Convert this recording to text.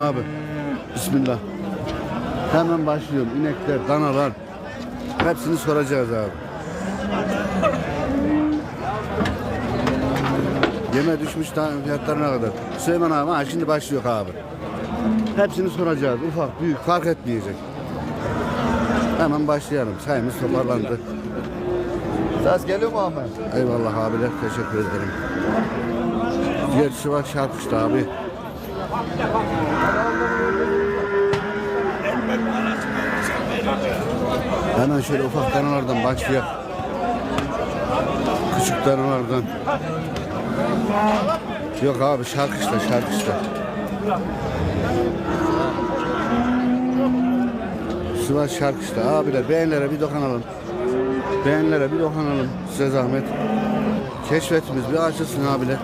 Abi Bismillah. Hemen başlıyorum. İnekler, danalar. Hepsini soracağız abi. Yeme düşmüş tane fiyatlarına kadar. Süleyman abi ha, şimdi başlıyor abi. Hepsini soracağız. Ufak, büyük fark etmeyecek. Hemen başlayalım. Sayımız toparlandı. Ses geliyor mu Ahmet? Eyvallah abiler. Teşekkür ederim. Diğer Sivas Şarkış'ta abi. Hemen şöyle ufak danalardan başlayalım. Küçük danalardan. Yok abi şarkışla şarkışla. Sivas şarkışla. Abiler beğenlere bir dokunalım. Beğenlere bir dokunalım size zahmet. Keşfetimiz bir açılsın abiler.